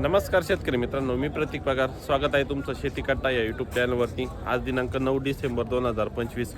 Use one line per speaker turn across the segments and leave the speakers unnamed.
नमस्कार शेतकरी मित्रांनो मी प्रतीक पगार. स्वागत आहे तुमचं शेती कट्टा या यूट्यूब चॅनलवरती आज दिनांक नऊ डिसेंबर दोन हजार पंचवीस.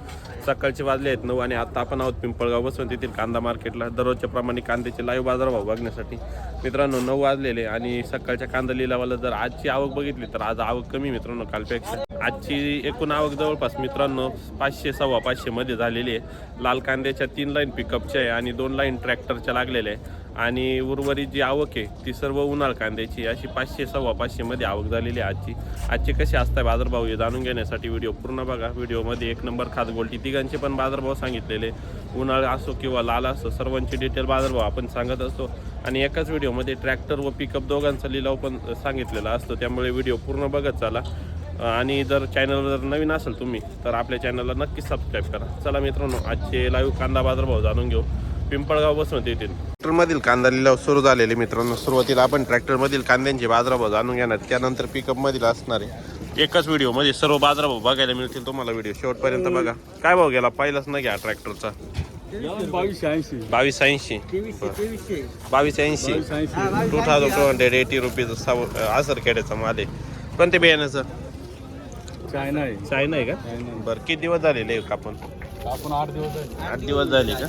सकाळचे वाजले आहेत नऊ आणि आता आपण आहोत पिंपळगाव बसवंत येथील कांदा मार्केटला. दररोजच्या प्रमाणे कांद्याचे लाईव्ह बाजारभाव बघण्यासाठी. मित्रांनो नऊ वाजलेले आणि सकाळच्या कांदा लिलावाला जर आजची आवक बघितली तर आज आवक कमी मित्रांनो कालपेक्षा. आजची एकूण आवक जवळपास मित्रांनो पाचशे सव्वा पाचशेमध्ये झालेली आहे. लाल कांद्याच्या तीन लाईन पिकअपच्या आहे आणि दोन लाईन ट्रॅक्टरच्या लागलेल्या आहे. आणि उर्वरित जी आवक आहे ती सर्व उन्हाळ कांद्याची अशी पाचशे सव्वा पाचशेमध्ये आवक झालेली आहे आजची. आजचे कसे असतात बाजारभाव हे जाणून घेण्यासाठी व्हिडिओ पूर्ण बघा. व्हिडिओमध्ये एक नंबर खात गोल्टी. तिघांचे पण बाजारभाव सांगितलेले. उन्हाळा असो किंवा लाल असो सर्वांचे डिटेल बाजारभाव आपण सांगत असतो. आणि एकाच व्हिडिओमध्ये ट्रॅक्टर व पिकअप दोघांचा लिलाव पण सांगितलेला असतो. त्यामुळे व्हिडिओ पूर्ण बघत चाला. आणि जर चॅनलवर जर नवीन असेल तुम्ही तर आपल्या चॅनलला नक्कीच सबस्क्राईब करा. चला मित्रांनो आजचे लाईव्ह कांदा बाजारभाव जाणून घेऊ. पिंपळगाव बसवत येतील. ट्रॅक्टरमधील कांदा लिलाव सुरू झालेले मित्रांनो सुरुवातीला आपण ट्रॅक्टरमधील कांद्यांचे बाजारभाव जाणून घेणार त्यानंतर पिकअपमधील असणार आहे एकाच व्हिडिओमध्ये सर्व बाजारभाव बघायला मिळतील. तुम्हाला व्हिडिओ शेवटपर्यंत बघा. काय भाव गेला? पहिलाच नाही घ्या ट्रॅक्टरचा. बावीस ऐंशी. बावीस ऐंशी.
बावीस ऐंशी
two thousand two hundred eighty rupees आसर खेड्याचा माल आहे. कोणत्या बियाण्याचं?
चायना आहे.
चायना आहे का? बरं किती दिवस झालेले आपण
आपण आठ दिवस
आठ दिवस झाले का?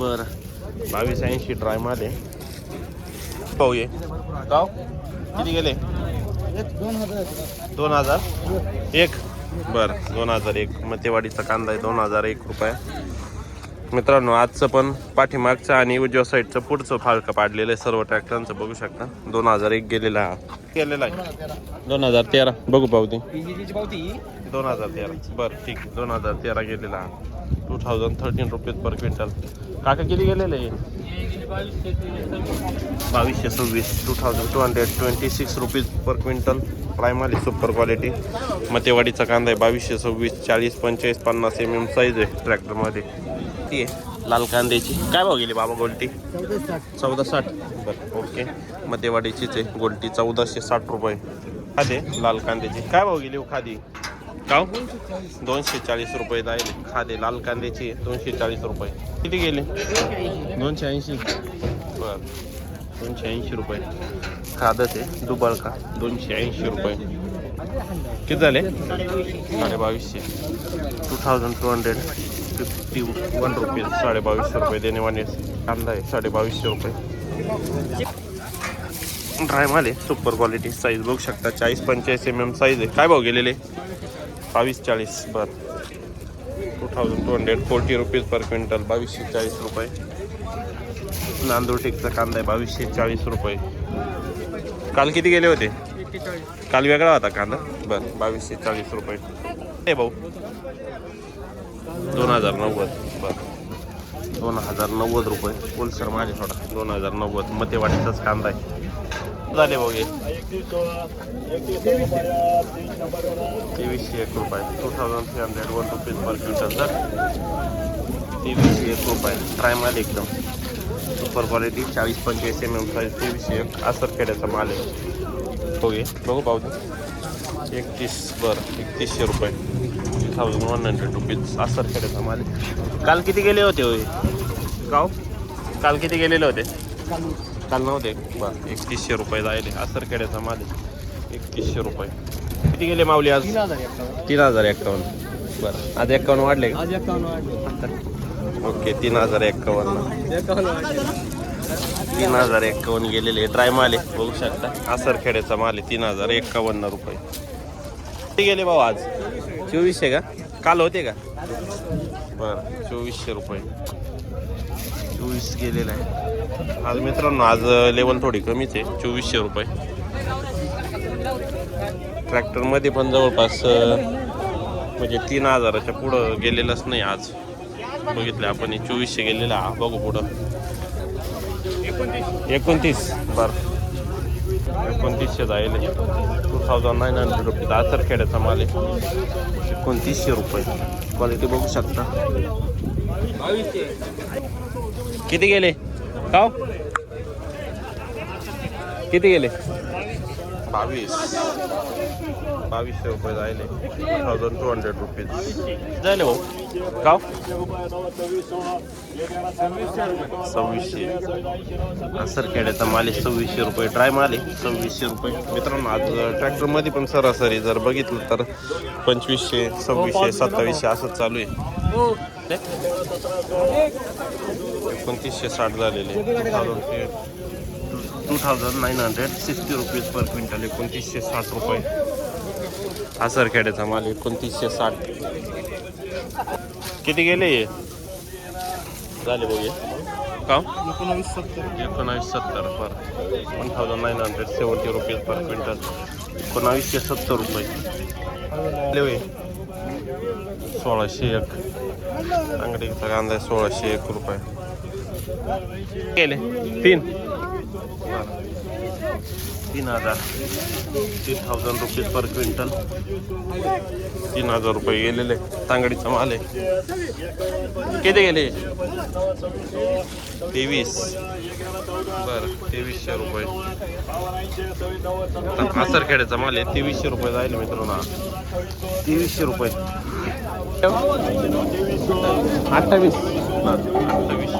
बरं बावीस ऐंशी ड्राय माल आहे पाहू ये गाव? किती गेले?
दोन हजार.
एक. बरं दोन हजार एक. मतेवाडीचा कांदा आहे दोन हजार एक रुपये. मित्रांनो आजचं पण पाठीमागचं आणि उजव्या साईडचं पुढचं फाळकं पाडलेलं आहे. सर्व ट्रॅक्टरांचं बघू शकता. दोन हजार एक गेलेला हा. गेलेला आहे. दोन हजार तेरा. बघू पावती. दोन हजार तेरा. बरं ठीक. दोन हजार तेरा गेलेला हा. Two thousand thirteen rupees per quintal काका किती गेलेले? बावीसशे सव्वीस two thousand two hundred twenty six rupees per quintal primary super quality मतेवाडीचा कांदा आहे बावीसशे सव्वीस चाळीस पंचेचाळीस पन्नास एम एम साईज आहे ट्रॅक्टरमध्ये ती आहे लाल कांद्याची. काय भाव गेली बाबा गोल्टी?
चौदा साठ.
बरं ओके. मतेवाडीचीच आहे गोल्टी चौदाशे साठ रुपये. खादे लाल कांद्याची. काय भाव गेली हो खादी? का? दोनशे चाळीस रुपये जाईल खादे लाल कांद्याची दोनशे चाळीस रुपये. किती गेले? दोनशे ऐंशी. बरं. दोनशे ऐंशी रुपये. खादच आहे. दुबळ का दोनशे ऐंशी रुपये. किती झाले? साडे बावीसशे two thousand two hundred fifty one rupees साडे बावीसशे रुपये देणेवाने कांदा आहे. साडे बावीसशे रुपये. ड्राय माल आहे. सुपर क्वालिटी साईज बघू शकता. चाळीस पंचेचाळीस एम एम साईज आहे. काय भाव गेलेले? बावीस चाळीस बर. Two thousand two hundred forty rupees per quintal बावीसशे चाळीस रुपये. नांदूर टेकचा कांदा आहे बावीसशे चाळीस रुपये. काल किती गेले होते? काल वेगळा होता कांदा? बरं बावीसशे चाळीस रुपये. हे भाऊ. दोन हजार नव्वद. बरं. दोन हजार नव्वद रुपये. होलसेल माझे थोडा दोन हजार नव्वद. मतेवाडीचाच कांदा आहे. झाले भाऊ हे तेवीसशे एक रुपये. Two thousand three hundred one rupees per quintal sir तेवीसशे एक रुपये. ट्रायमाल एकदम. सुपर क्वालिटी चाळीस पंचवीस एम एम साईज तेवीसशे एक. असर खेड्याचा माल आहे. हो बघू पाहू एकतीस बरं एकतीसशे रुपये. Two thousand one hundred rupees असर खेड्याचा माल आहे. काल किती गेले होते होय? गाव काल किती गेलेले होते? काल नव्हते. बरं एकतीसशे रुपये जायले. असर खेड्याचा माल आहे. एकतीसशे रुपये. किती गेले माऊली आज?
तीन हजार एकावन्न.
एक्कावन्न बरं आज एक्कावन्न वाढले का?
एकावन्न
ओके तीन हजार एक्कावन्न
एकावन्न
तीन हजार एक्कावन्न गेलेले. ड्राय माल आहे बघू शकता. आसर खेड्याचा माल आहे तीन हजार एक्कावन्न रुपये. किती गेले भाऊ आज? चोवीसशे का? काल होते का? बरं चोवीसशे रुपये. चोवीस गेलेला आहे. आज मित्रांनो आज लेवल थोडी कमीच आहे चोवीसशे रुपये. ट्रॅक्टरमध्ये पण जवळपास म्हणजे तीन हजाराच्या पुढं गेलेलंच नाही आज. बघितलं आपण हे चोवीसशे गेलेला हा बघू पुढं. एकोणतीस. बरं. एकोणतीसशे जाईल. Two thousand nine hundred rupees आतर खेड्याचा माल आहे. एकोणतीसशे रुपये. क्वालिटी बघू शकता. किती गेले? का किती गेले? बावीस. बावीसशे रुपये जायले. Two thousand two hundred rupees जायले भाऊ. गाव सव्वीसशे. सर खेड्याचा माल आहे सव्वीसशे रुपये ड्राय माल. आहे सव्वीसशे रुपये. मित्रांनो आज ट्रॅक्टरमध्ये पण सरासरी जर बघितलं तर पंचवीसशे सव्वीसशे सत्तावीसशे असं चालू आहे. एकोणतीसशे साठ झालेले two thousand two thousand nine hundred sixty rupees per quintal एकोणतीसशे साठ रुपये. आसर खेड्याचा माल एकोणतीसशे साठ. किती गेले हे? झाले बघे. का?
एकोणावीस सत्तर.
एकोणावीस सत्तर per one thousand nine hundred seventy rupees per quintal एकोणावीसशे सत्तर रुपये. सोळाशे एक. अंगडीचा कांदा सोळाशे एक रुपये. गेले. तीन. तीन हजार. तीन थाउजंड रुपीज पर क्विंटल तीन हजार रुपये गेलेले. तांगडीचा माल आहे. किती गेले? तेवीस. बरं तेवीसशे रुपये. आसरखेड्याचा माल आहे. तेवीसशे रुपये जाईल मित्रांनो तेवीसशे रुपये. अठ्ठावीस. अठ्ठावीसशे रुपये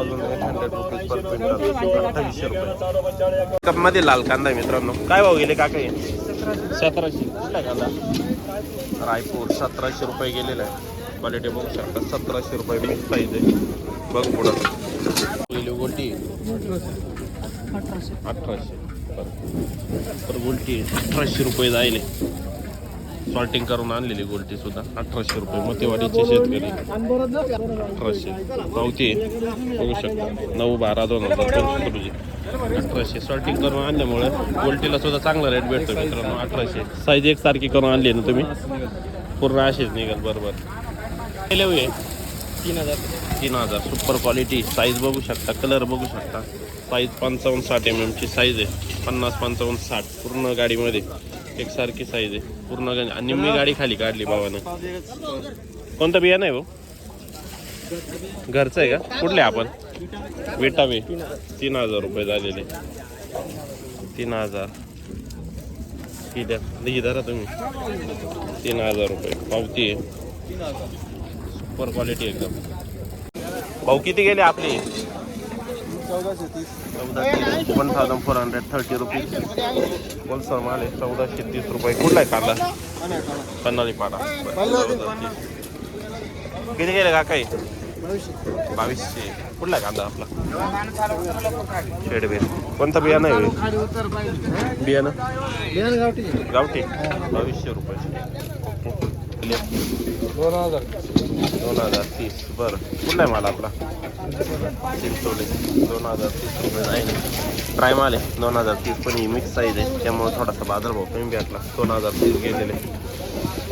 thousand eight hundred rupees per quintal अठ्ठावीसशे रुपये. कपमध्ये लाल कांदा आहे मित्रांनो. काय भाव गेले काका सतराशे. कुठला कांदा? रायपूर सतराशे रुपये गेलेला आहे. क्वालिटी बघू शकता सतराशे रुपये मिक्स आहे बघ पुढं. गेली गोल्टी अठराशे. तर गोल्टी अठराशे रुपये जायले. सॉल्टिंग करून आणलेली गोल्टी सुद्धा. अठराशे रुपये मोतेवाडीचे शेतकरी. अठराशे. पावती बघू शकता. नऊ बारा दोन हजार पंचवीस रोजी अठराशे सॉल्टिंग करून आणल्यामुळे गोल्टीला सुद्धा चांगला रेट भेटतो मित्रांनो. अठराशे. साईज एकसारखी करून आणली ना तुम्ही? पूर्ण असेच निघाल. बरोबर. होय?
तीन हजार.
तीन हजार. सुपर क्वालिटी साईज बघू शकता. कलर बघू शकता. साईज पंचावन्न साठ एम एमची साईज आहे. पन्नास पंचावन्न साठ. पूर्ण गाडीमध्ये. एकसारखी साईज आहे. पूर्ण गंज आणि निम्मी गाडी खाली काढली बाबाने. कोणतं बियाणं आहे भाऊ? घरचं आहे का? कुठले आपण? विटावे तीन हजार रुपये झालेले. तीन हजार. ही द्या. ही धरा तुम्ही. तीन हजार रुपये. पावती आहे. सुपर क्वालिटी एकदम. भाऊ किती गेले आपली?
चौदाशे तीस.
चौदाशे one thousand four hundred thirty rupees wholesale माल आहे चौदाशे तीस रुपये. कुठला आहे कांदा? कन्नाळी पाडा. किती गेले का काही बावीसशे. कुठला आहे कांदा आपला? शेडबेर कोणता बियाणं आहे? बियाणं?
गावठी
गावठी. बावीसशे रुपये.
दोन हजार.
दोन हजार तीस. बरं. कुठला आहे माल आपला? चिंचोले दोन हजार तीस रुपये आहे ट्राय आहे दोन हजार तीस पण ही मिक्स साईज आहे त्यामुळे थोडासा बाजारभाव कमी भेटला दोन हजार तीस गेलेले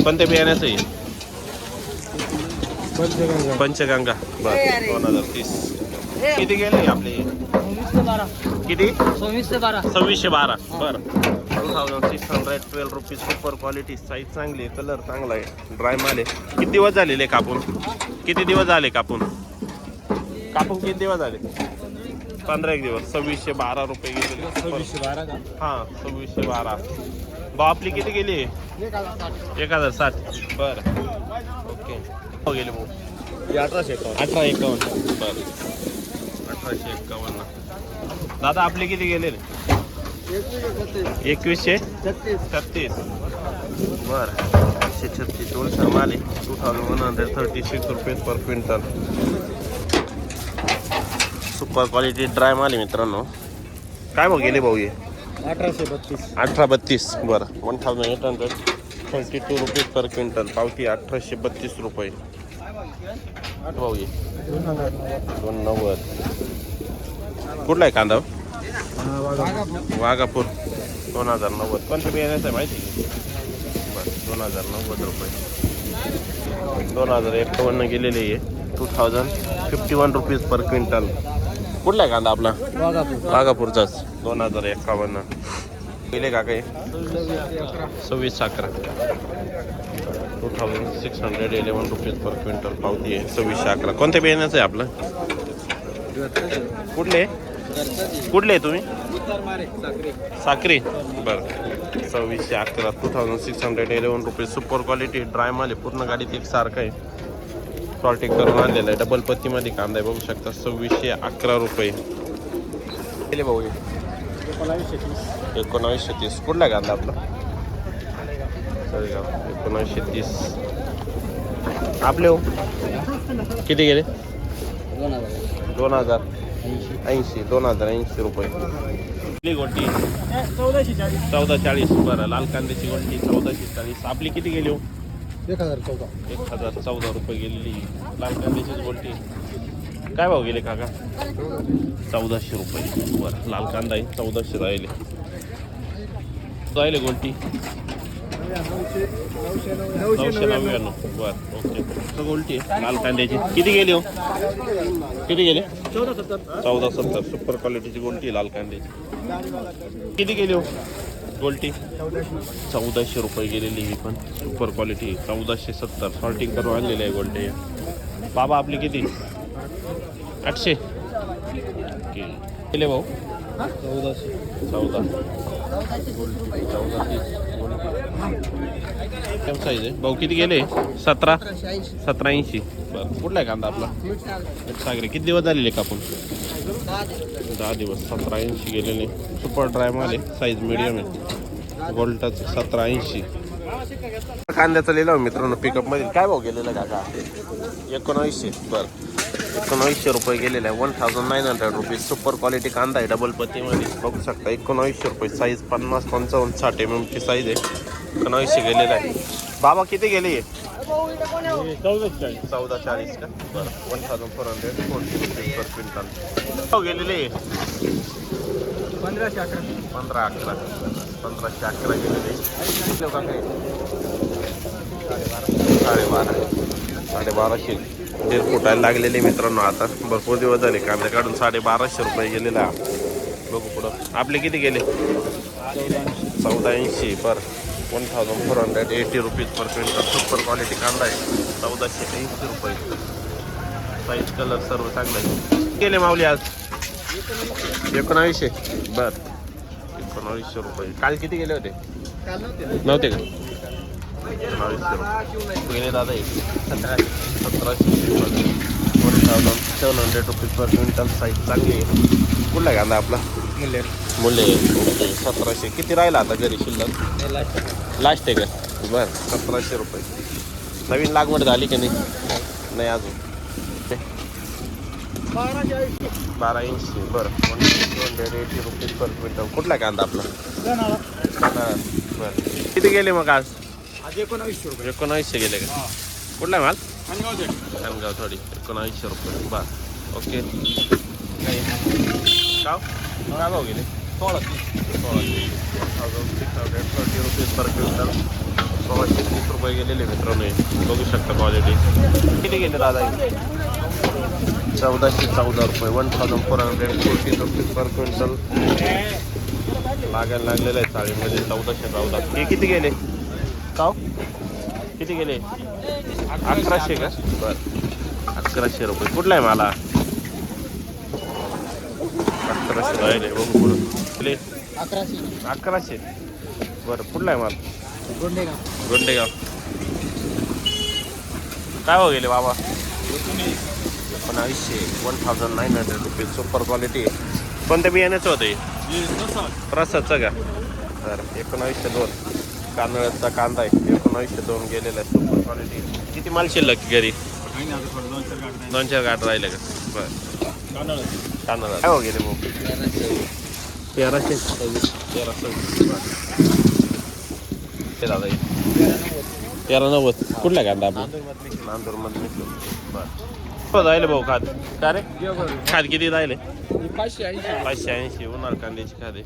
कोणत्या बियाण्याचं आहे
पंचगंगा
पंचगंगा बरं दोन हजार तीस किती गेले आपले किती
सव्वीसशे बारा
सव्वीसशे बारा बरं two thousand six hundred twelve rupees super quality size चांगली आहे कलर चांगला आहे ड्राय माल आहे किती दिवस झालेले कापून किती दिवस झाले कापून कापून किती दिवस झाले? पंधरा एक दिवस. सव्वीसशे बारा रुपये गेले.
सव्वीसशे बारा का?
हां सव्वीसशे बारा. भाव आपली किती गेली? एक हजार साठ. बरं. ओके. हो गेले भाऊ.
अठराशे एकावन्न.
अठरा एकावन्न. बरं. अठराशे एकावन्न. दादा आपले किती गेले? एकवीसशे
छत्तीस.
बर. एकशे छत्तीस. होलसेल माल two thousand one hundred thirty six rupees per quintal super quality dry माल आहे मित्रांनो. काय भाऊ गेले भाऊ हे?
अठराशे बत्तीस.
अठरा बत्तीस बरं. One thousand eight hundred thirty two rupees per quintal पावती अठराशे बत्तीस रुपये. आठ भाऊ हे दोन नव्वद. कुठला आहे कांदा? वाघापूर. दोन हजार नव्वद. कोणत्या बियाण्याचं आहे माहिती? बरं दोन हजार नव्वद रुपये. दोन हजार एकावन्न गेलेले आहे. Two thousand fifty one rupees per quintal कुठला आहे कांदा आपला?
वाघापूर.
वाघापूरचाच. दोन हजार एकावन्न. गेले का काही? सव्वीस अकरा. Two thousand six hundred eleven rupees per quintal पावती आहे. सव्वीसशे अकरा. कोणत्या बियाण्याचं आहे आपलं? कुठले? कुठले आहे तुम्ही?
साखरे.
साक्री बरं. सव्वीसशे अकरा. Two thousand six hundred eleven rupees super quality dry माल आहे. पूर्ण गाडीत एक सारखं आहे. सॉल्टिंग करून आणलेलं आहे. डबल पत्तीमध्ये कांदा आहे बघू शकता. सव्वीसशे अकरा रुपये. केले भाऊ हे?
एकोणावीसशे तीस.
कुठला कांदा आपला? एकोणावीसशे तीस. आपले हो. किती गेले?
दोन हजार.
ऐंशी. दोन हजार ऐंशी रुपये. गोटी.
चौदाशे चाळीस.
चौदा चाळीस. बरं. लाल कांद्याची गोटी. चौदाशे चाळीस. आपली किती गेली हो?
एक हजार चौदा.
एक हजार चौदा रुपये गेलेली. लाल कांद्याचीच बोलती. काय भाव गेले काका? चौदाशे रुपये. बरं लाल कांदा आहे चौदाशे राहिले. राहिले गोल्टी
नऊशे
नव्याण्णव. बरं ओके. गोलटी गोल्टी आहे लाल कांद्याची. किती गेली हो? किती गेले?
चौदा सत्तर.
चौदा सत्तर. सुपर क्वालिटीची गोल्टी लाल कांद्याची? किती गेली हो? गोल्टी. चौदाशे रुपये गेलेली ही पण. सुपर क्वालिटी चौदाशे सत्तर. सॉल्टिंग करून आणलेली आहे गोल्टी. बाबा आपली किती? आठशे. ओके. गेले भाऊ?
चौदाशे.
चौदा. गोल्टी चौदा साईज आहे भाऊ किती गेले? सतरा? सतरा ऐंशी. बरं. कुठला आहे कांदा आपला? सागरे किती दिवस झालेले कापून? दहा दिवस. सतरा ऐंशी गेलेले. सुपर ड्राय माल आहे. साईज मिडियम आहे. गोल्टाचं सतरा ऐंशी. कांद्याचा लिहिलं मित्रांनो पिकअपमध्ये काय भाऊ गेलेला काका? एकोणावीसशे. बरं. एकोणावीसशे रुपये गेलेला आहे. One thousand nine hundred rupees super quality कांदा आहे. डबल पत्तीमध्ये बघू शकता एकोणावीसशे रुपये साईज पन्नास पंचावन्न साठ एम एमची साईज आहे. एकोणावीसशे गेलेला आहे. बाबा किती गेली? चौदा चाळीस का? बरं. One thousand four hundred forty rupees per quintal. गेलेले?
पंधराशे अकरा.
पंधरा अकरा. पंधराशे अकरा गेलेले. साडेबारा. साडेबाराशे. दीड फुटायला लागलेले मित्रांनो आता. भरपूर दिवस झाले कांदे काढून साडेबाराशे रुपये गेलेला. बघू पुढं. आपले किती गेले? चौदा ऐंशी. Per one thousand four hundred eighty rupees per quintal super quality कांदा आहे. चौदाशे ऐंशी रुपये. साईज कलर सर्व चांगला आहे. गेले माऊली आज? एकोणावीसशे. बर. एकोणावीसशे रुपये. काल किती गेले होते?
काल नव्हते
का? एकोणावीसशे रुपये. गेले दादा सतराशे सतराशे. One thousand seven hundred rupees per quintal size चांगली आहे. कुठला कांदा आपला?
मूल्य
मुले ओके सतराशे. किती राहिला आता घरी शिल्लक? लास्ट आहे का? बरं सतराशे रुपये. नवीन लागवड झाली की नाही? नाही अजून. ते
बाराशे ऐंशी
बारा. बरं one hundred eighty rupees per quintal कुठला कांदा आपला? बरं. किती गेले मग आज?
आज एकोणावीसशे रुपये
एकोणावीसशे गेले का? कुठला माल? खानगाव थोडी. एकोणावीसशे रुपये. बरं. ओके. काय भाव गेले?
सोळा
सोळाशे thousand six hundred thirty rupees per quintal सोळाशे तीस रुपये. गेलेले मित्रांनो हे. बघू शकता क्वालिटी किती गेले? दादा हे? चौदाशे चौदा. रुपये one thousand four hundred forty rupees per quintal लागायला लागलेलं आहे चाळीमध्ये चौदाशे चौदा हे किती गेले? काव किती गेले अकराशे का? बरं. अकराशे रुपये. कुठला आहे मला अकराशे. राहिले बघू पुढं. किती?
अकराशे.
अकराशे. बरं कुठला आहे माल?
गोंडेगाव.
काय हो गेले बाबा? एकोणावीसशे one thousand nine hundred rupees super quality कोणत्या बियाण्याचं होतं प्रसादचं का तर एकोणावीसशे दोन. कांदळ्याचा कांदा आहे. एकोणावीसशे दोन गेलेला आहे. सुपर क्वालिटी किती माल शिल्लक घरी? दोन चार गाठ राहिले का? बरं. कांदा काय हो गेले मग तेराशे. तेराशे. ते दादा हे. तेरा नव्वद कुठला कांदा आपण? नांदूरमध्ये बरं. हो जायले भाऊ खात. का रे? खात किती जायले
पाचशे ऐंशी.
पाचशे ऐंशी. उन्हाळ कांद्याची खाते